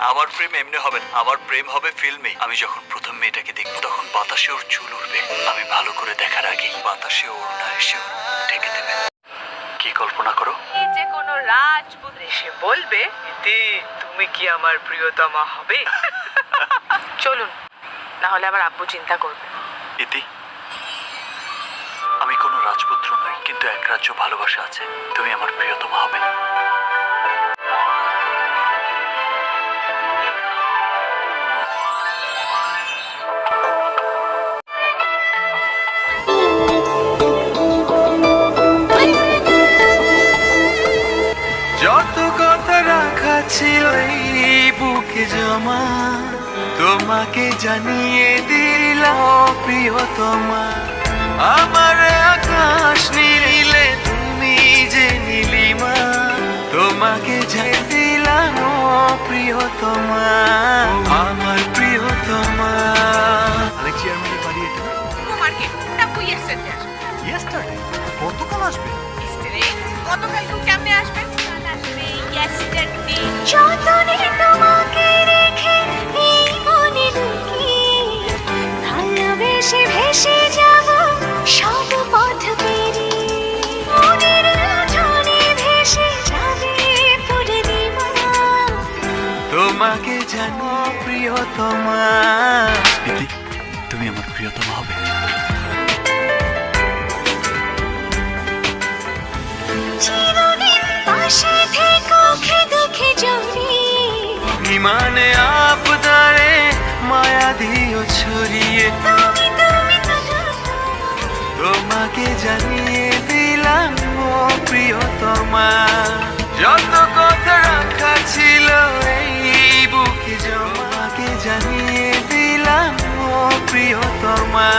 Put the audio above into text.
আমার প্রেম এমনি হবে না। আমার প্রেম হবে ফিল্মে। আমি যখন প্রথম মেয়েটাকে দেখব তখন বাতাসে ওর চুল উঠবে। আমি ভালো করে দেখার আগে বাতাসে ওর না এসে ওর ঢেকে দেবে। কি কল্পনা করো? যে কোনো রাজপুত এসে বলবে ইতি তুমি কি আমার প্রিয়তমা হবে? চলুন না হলে আবার আব্বু চিন্তা করবে। ইতি আমি কোনো রাজপুত্র নই কিন্তু এক রাজ্য ভালোবাসা আছে। তুমি আমার প্রিয়তমা হবে যত বুকে জমা তোমাকে জানিয়ে দিলাম প্রিয়তমা। আমার আকাশ নীলে তুমি যে নীলিমা তোমাকে জানিয়ে দিলাম প্রিয়তমা। আমার প্রিয়তমা। আরেক চেয়ারম্যানের বাড়ি এটা ইয়েস্টারডে আসবে ইয়েস্টারডে গতকাল আসবে? ইস্তেরে গতকাল কেউ কেমনে আসবে? আসবে ইয়েস্টারডে তোমাকে জানো প্রিয়তমা। তুমি আমার প্রিয়তম হবে। বিমানে আপদারে মায়া দিও ছড়িয়ে। তুমি তুমি তুমি তোমাকে জানিয়ে দিলাম ও প্রিয়তমা। যত প্রিয়তমা